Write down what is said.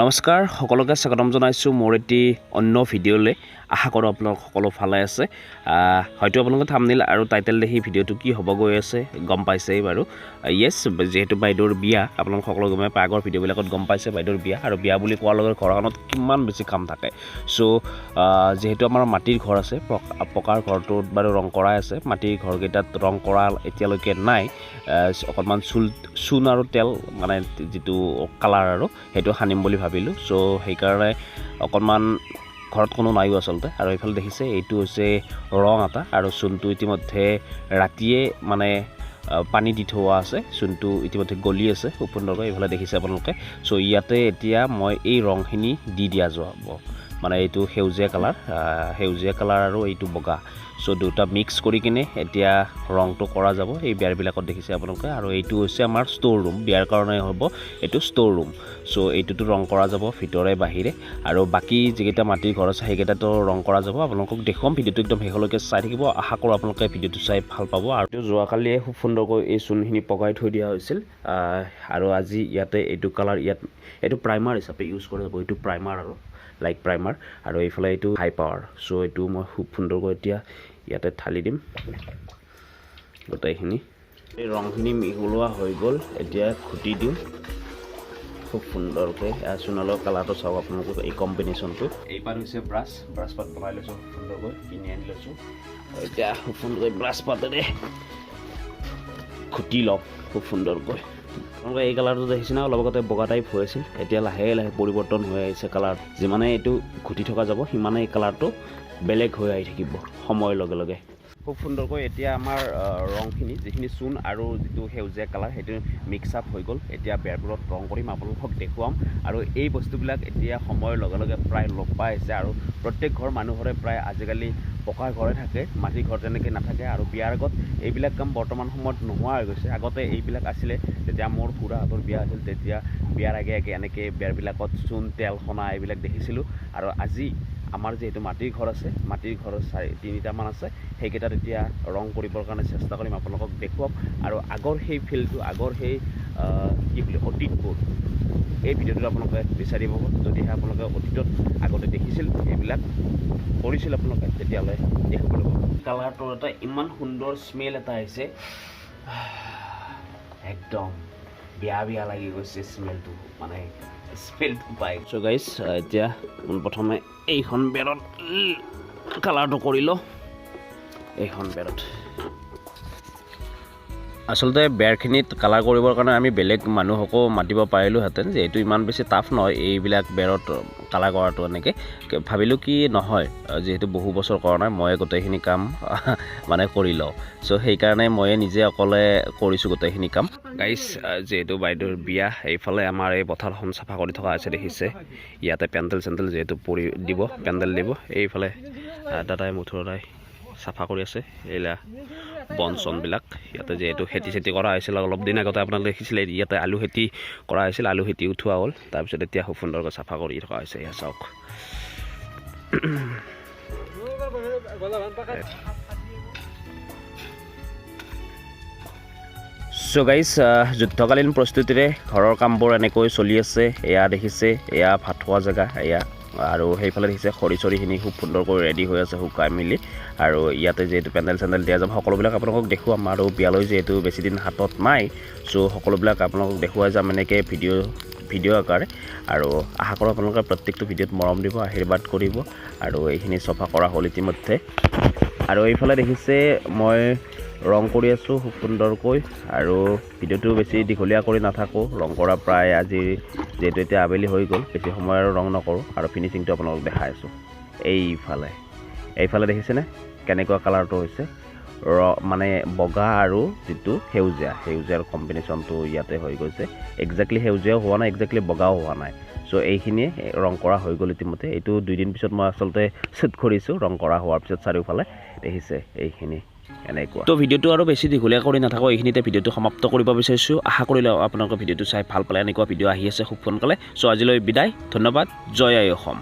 নমস্কাৰ সকলোকে স্বাগতম জনাইছোঁ মোৰ এটি অন্য ভিডিঅ'লৈ। আশা কৰোঁ আপোনালোক সকলো ভালে আছে। হয়তো আপোনালোকে থামনিল আৰু টাইটেল দেখি ভিডিঅ'টো কি হ'ব গৈ আছে গম পাইছেই বাৰু। য়েছ যিহেতু বাইদেউৰ বিয়া আপোনালোক সকলো গমে পায় আগৰ ভিডিঅ'বিলাকত গম পাইছে বাইদেউৰ বিয়া। আৰু বিয়া বুলি কোৱাৰ লগে ঘৰখনত কিমান বেছি কাম থাকে। চ' যিহেতু আমাৰ মাটিৰ ঘৰ আছে পক- পকাৰ ঘৰটোত বাৰু ৰং কৰাই আছে। মাটিৰ ঘৰকেইটাত ৰং কৰা এতিয়ালৈকে নাই। অকণমান চুল চূণ আৰু তেল মানে যিটো কালাৰ আৰু সেইটো সানিম বুলি ভাবিলোঁ। চ' সেইকাৰণে অকণমান ঘৰত কোনো নাইও আচলতে। আৰু এইফালে দেখিছে এইটো হৈছে ৰং এটা আৰু চূণটো ইতিমধ্যে ৰাতিয়ে মানে পানী দি থোৱা আছে। চূণটো ইতিমধ্যে গলি আছে। সুন্দৰকৈ এইফালে দেখিছে আপোনালোকে। চ' ইয়াতে এতিয়া মই এই ৰংখিনি দি দিয়া যোৱা মানে এইটো সেউজীয়া কালাৰ সেউজীয়া কালাৰ আৰু এইটো বগা। চ' দুটা মিক্স কৰি কিনে এতিয়া ৰংটো কৰা যাব এই বিয়াৰবিলাকত দেখিছে আপোনালোকে। আৰু এইটো হৈছে আমাৰ ষ্ট'ৰ ৰুম বিয়াৰ কাৰণে হ'ব এইটো ষ্ট'ৰ ৰুম চ' এইটোতো ৰং কৰা যাব ভিতৰে বাহিৰে। আৰু বাকী যিকেইটা মাটিৰ ঘৰ আছে সেইকেইটাতো ৰং কৰা যাব। আপোনালোকক দেখুৱাম ভিডিঅ'টো একদম শেষলৈকে চাই থাকিব। আশা কৰোঁ আপোনালোকে ভিডিঅ'টো চাই ভাল পাব। আৰু যোৱাকালিয়ে খুব সুন্দৰকৈ এই চূণখিনি পকাই থৈ দিয়া হৈছিল। আৰু আজি ইয়াতে এইটো কালাৰ ইয়াত এইটো প্ৰাইমাৰ হিচাপে ইউজ কৰা যাব এইটো প্ৰাইমাৰ আৰু। লাইট প্ৰাইমাৰ আৰু এইফালে এইটো হাই পাৱাৰ চ' এইটো মই খুব সুন্দৰকৈ এতিয়া ইয়াতে ঢালি দিম। গোটেইখিনি। এই ৰংখিনি মিহলোৱা হৈ গ'ল। এতিয়া খুটি দিওঁ খুব সুন্দৰকৈ। এয়া চোনালৰ কালাৰটো চাওক আপোনালোকে এই কম্বিনেশ্যনটো এইপাত হৈছে ব্ৰাছ ব্ৰাছ পাত বনাই লৈছোঁ সুন্দৰকৈ কিনি আনি লৈছোঁ। এতিয়া খুব সুন্দৰকৈ ব্ৰাছ পাতেৰে খুটি লওক খুব সুন্দৰকৈ। আপোনালোকে এই কালাৰটো দেখিছে না? অলপ আগতে বগা টাইপ হৈ আছিল। এতিয়া লাহে লাহে পৰিৱৰ্তন হৈ আহিছে কালাৰ। যিমানে এইটো ঘুটি থকা যাব সিমানে এই কালাৰটো বেলেগ হৈ আহি থাকিব। সময়ৰ লগে লগে। খুব সুন্দৰকৈ এতিয়া আহ, ৰংখিনি যিখিনি চূণ যিটো সেউজীয়া কালাৰ সেইটো মিক্স আপ হৈ গ'ল। এতিয়া বেৰবোৰত ৰং কৰিম আপোনালোকক দেখুৱাম। আৰু এই সময়ৰ লগে লগে প্ৰায় লোপ পাই আহিছে আৰু প্ৰত্যেক ঘৰ মানুহৰে প্ৰায় আজিকালি পকাৰ ঘৰে থাকে মাটিৰ ঘৰ তেনেকৈ নাথাকে আৰু বিয়াৰ আগত এইবিলাক কাম বৰ্তমান সময়ত নোহোৱা হৈ গৈছে। আগতে এইবিলাক আছিলে যেতিয়া মোৰ খুৰাহঁতৰ বিয়া আছিল তেতিয়া বিয়াৰ আগে আগে এনেকৈ বিয়াৰবিলাকত চূণ তেল সনা এইবিলাক দেখিছিলোঁ। আৰু আজি আমাৰ যিহেতু মাটিৰ ঘৰ আছে, মাটিৰ ঘৰ চাৰি তিনিটামান আছে, সেইকেইটাত এতিয়া ৰং কৰিবৰ কাৰণে চেষ্টা কৰিম, আপোনালোকক দেখুৱাম। আৰু আগৰ সেই ফিল্ডটো, আগৰ সেই কি বুলি অতীতবোৰ, এই ভিডিঅ'টোত আপোনালোকে বিচাৰি পাব যদিহে আপোনালোকে অতীতত আগতে দেখিছিল এইবিলাক কৰিছিল আপোনালোকে তেতিয়াহ'লে দেখিবলৈ পাব। কালাৰটোৰ এটা ইমান সুন্দৰ স্মেল এটা আহিছে। একদম। বিয়া বেয়া লাগি গৈছে স্মেলটো মানে স্মেলটো পাই চ' গাইজ এতিয়া পোনপ্ৰথমে এইখন বেৰত কালাৰটো কৰি লওঁ। এইখন বেৰত। আচলতে বেৰখিনিত কালাৰ কৰিবৰ কাৰণে আমি বেলেগ মানুহকো মাতিব পাৰিলোঁহেঁতেন যিহেতু ইমান বেছি টাফ নহয় এইবিলাক বেৰত কালাৰ কৰাটো এনেকৈ। ভাবিলোঁ কি নহয় যিহেতু বহু বছৰ কৰা নাই ময়ে গোটেইখিনি কাম মানে কৰি লওঁ। চ' সেইকাৰণে ময়ে নিজে অকলে কৰিছোঁ গোটেইখিনি কাম। গাইজ যিহেতু বাইদেউৰ বিয়া এইফালে আমাৰ এই পথাৰখন চাফা কৰি থকা আছে দেখিছে। ইয়াতে পেণ্ডেল চেণ্ডেল যিহেতু পৰি দিব পেণ্ডেল দিব এইফালে দাদাই মুঠৰাই চাফা কৰি আছে। এইলা বন চনবিলাক ইয়াতে যিহেতু খেতি চেতি কৰা হৈছিল অলপ দিন আগতে আপোনালোকে দেখিছিলে ইয়াতে আলু খেতি কৰা হৈছিল আলু খেতি উঠোৱা হ'ল। তাৰপিছত এতিয়া খুব সুন্দৰকৈ চাফা কৰি থকা হৈছে এয়া চাওক। চ' গাইজ যুদ্ধকালীন প্ৰস্তুতিৰে ঘৰৰ কামবোৰ এনেকৈ চলি আছে এয়া দেখিছে এয়া ভাত খোৱা জেগা এয়া আৰু সেইফালে দেখিছে খৰি চৰিখিনি খুব সুন্দৰকৈ ৰেডি হৈ আছে শুকাই মেলি। আৰু ইয়াতে যিহেতু পেণ্ডেল চেণ্ডেল দিয়া যাব সকলোবিলাক আপোনালোকক দেখুৱাম আৰু বিয়ালৈ যিহেতু বেছিদিন হাতত নাই চ' সকলোবিলাক আপোনালোকক দেখুৱাই যাম এনেকৈ ভিডিঅ' ভিডিঅ' আকাৰে। আৰু আশা কৰোঁ আপোনালোকে প্ৰত্যেকটো ভিডিঅ'ত মৰম দিব আশীৰ্বাদ কৰিব। আৰু এইখিনি চফা কৰা হ'ল ইতিমধ্যে। আৰু এইফালে দেখিছে মই ৰং কৰি আছোঁ খুব সুন্দৰকৈ আৰু ভিডিঅ'টো বেছি দীঘলীয়া কৰি নাথাকোঁ। ৰং কৰা প্ৰায় আজি যিহেতু এতিয়া আবেলি হৈ গ'ল বেছি সময় আৰু ৰং নকৰোঁ আৰু ফিনিচিংটো আপোনালোকক দেখাই আছোঁ। এইফালে এইফালে দেখিছেনে? কেনেকুৱা কালাৰটো হৈছে? ৰ মানে বগা আৰু যিটো সেউজীয়া সেউজীয়াৰ কম্বিনেশ্যনটো ইয়াতে হৈ গৈছে। একজেক্টলি সেউজীয়াও হোৱা নাই একজেক্টলি বগাও হোৱা নাই। চ' এইখিনিয়ে ৰং কৰা হৈ গ'ল ইতিমধ্যে। এইটো দুদিন পিছত মই আচলতে শ্বুট কৰিছোঁ ৰং কৰা হোৱাৰ পিছত চাৰিওফালে দেখিছে এইখিনি এনেকুৱা। তো ভিডিঅ'টো আৰু বেছি দীঘলীয়া কৰি নাথাকোঁ এইখিনিতে ভিডিঅ'টো সমাপ্ত কৰিব বিচাৰিছোঁ। আশা কৰিলে আপোনালোকে ভিডিঅ'টো চাই ভাল পালে এনেকুৱা ভিডিঅ' আহি আছে খুব সোনকালে। চ' আজিলৈ বিদায় ধন্যবাদ জয় আই অসম।